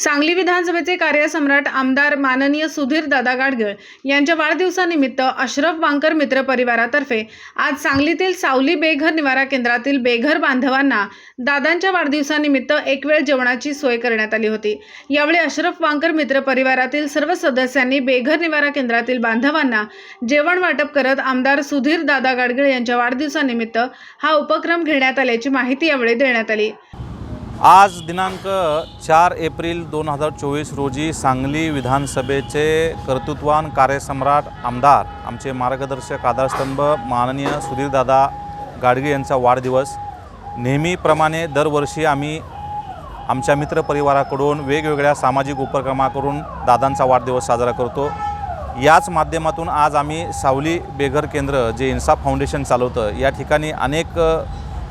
सांगली विधानसभेचे कार्यसम्राट आमदार माननीय सुधीर दादा गाडगळ यांच्या वाढदिवसानिमित्त अशरफ वांकर मित्र परिवारातर्फे आज सांगलीतील सावली बेघर निवारा केंद्रातील बेघर बांधवांना दादांच्या वाढदिवसानिमित्त एक वेळ जेवणाची सोय करण्यात आली होती. यावेळी अशरफ वांकर मित्र परिवारातील सर्व सदस्यांनी बेघर निवारा केंद्रातील बांधवांना जेवण वाटप करत आमदार सुधीर दादा गाडगळ यांच्या वाढदिवसानिमित्त हा उपक्रम घेण्यात आल्याची माहिती यावेळी देण्यात आली. आज दिनांक चार एप्रिल दोन हजार चोवीस रोजी सांगली विधानसभेचे कर्तृत्वान कार्यसम्राट आमदार आमचे मार्गदर्शक आधारस्तंभ माननीय सुधीरदादा गाडगे यांचा वाढदिवस. नेहमीप्रमाणे दरवर्षी आम्ही आमच्या मित्रपरिवाराकडून वेगवेगळ्या सामाजिक उपक्रमाकडून दादांचा वाढदिवस साजरा करतो. याच माध्यमातून आज आम्ही सावली बेघर केंद्र जे इन्साफ फाउंडेशन चालवतं या ठिकाणी अनेक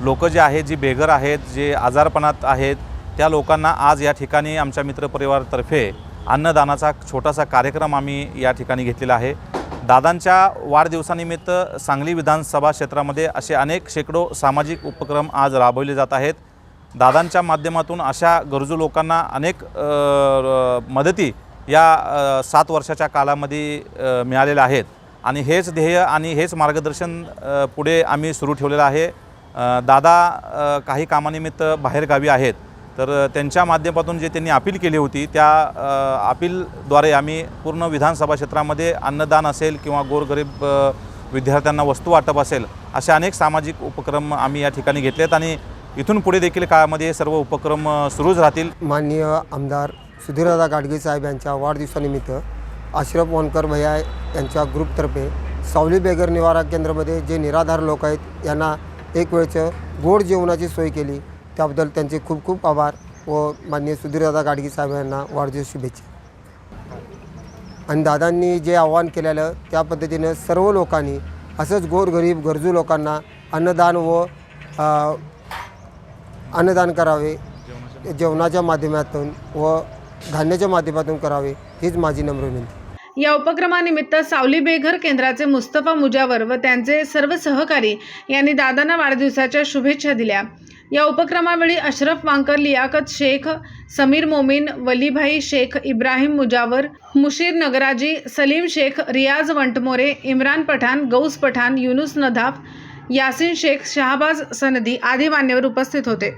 लोक जे आहेत जी बेघर आहेत जे आजारपणात आहेत त्या लोकांना आज या ठिकाणी आमच्या मित्रपरिवारातर्फे अन्नदानाचा छोटासा कार्यक्रम आम्ही या ठिकाणी घेतलेला आहे. दादांच्या वाढदिवसानिमित्त सांगली विधानसभा क्षेत्रामध्ये असे अनेक शेकडो सामाजिक उपक्रम आज राबवले जात आहेत. दादांच्या माध्यमातून अशा गरजू लोकांना अनेक मदती या सात वर्षाच्या कालामध्ये मिळालेल्या आहेत. आणि हेच ध्येय आणि हेच मार्गदर्शन पुढे आम्ही सुरू ठेवलेलं आहे. दादा काही कामानिमित्त बाहेरगावी आहेत. तर त्यांच्या माध्यमातून जे त्यांनी अपील केली होती त्या अपीलद्वारे आम्ही पूर्ण विधानसभा क्षेत्रामध्ये अन्नदान असेल किंवा गोरगरीब विद्यार्थ्यांना वस्तू वाटप असेल असे अनेक सामाजिक उपक्रम आम्ही या ठिकाणी घेतले आहेत आणि इथून पुढे देखील काळामध्ये सर्व उपक्रम सुरूच राहतील. माननीय आमदार सुधीरदादा गाडगे साहेब यांच्या वाढदिवसानिमित्त अशरफ वनकर भैया यांच्या ग्रुपतर्फे सावली बेगर निवारा केंद्रामध्ये जे निराधार लोक आहेत यांना एक वेळचं गोड जेवणाची सोय केली. त्याबद्दल त्यांचे खूप खूप आभार व माननीय सुधीरदादा गाडगी साहेब यांना वाढदिवस शुभेच्छा. आणि दादांनी जे आव्हान केलेलं त्या पद्धतीनं सर्व लोकांनी असंच गोरगरीब गरजू लोकांना अन्नदान व अन्नदान करावे जेवणाच्या माध्यमातून व धान्याच्या माध्यमातून करावे हीच माझी नम्र विनंती. या उपक्रमानिमित्त सावली बेघर केंद्राचे मुस्तफा मुजावर व त्यांचे सर्व सहकारी यांनी दादांना वाढदिवसाच्या शुभेच्छा दिल्या. या उपक्रमावेळी अशरफ वांकर लियाकत शेख समीर मोमीन वलीभाई शेख इब्राहिम मुजावर मुशीर नगराजी सलीम शेख रियाज वंटमोरे इम्रान पठाण गौस पठाण युनुस नदाफ यासिन शेख शहाबाज सनदी आदी मान्यवर उपस्थित होते.